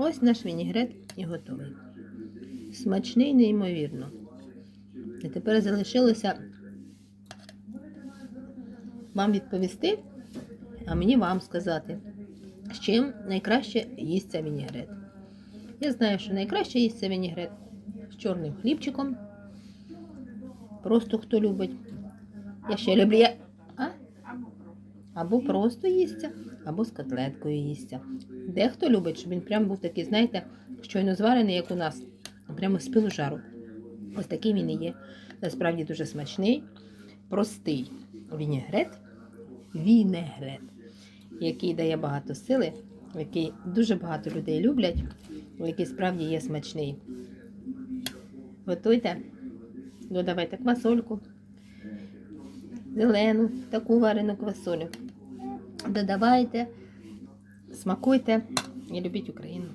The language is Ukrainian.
Ось наш вінігрет і готовий. Смачний, неймовірно. І тепер залишилося вам відповісти, а мені вам сказати, з чим найкраще їсться вінігрет. Я знаю, що найкраще їсться вінігрет з чорним хлібчиком. Просто хто любить. Я ще люблю. Або просто їсться, або з котлеткою їсться. Дехто любить, щоб він прям був такий, знаєте, щойно зварений, як у нас, прямо з пилу жару. Ось такий він і є. Насправді дуже смачний, простий вінегрет, вінегрет, який дає багато сили, який дуже багато людей люблять, який справді є смачний. Готуйте, додавайте квасольку, зелену, таку варену квасолю. Додавайте, смакуйте і любіть Україну.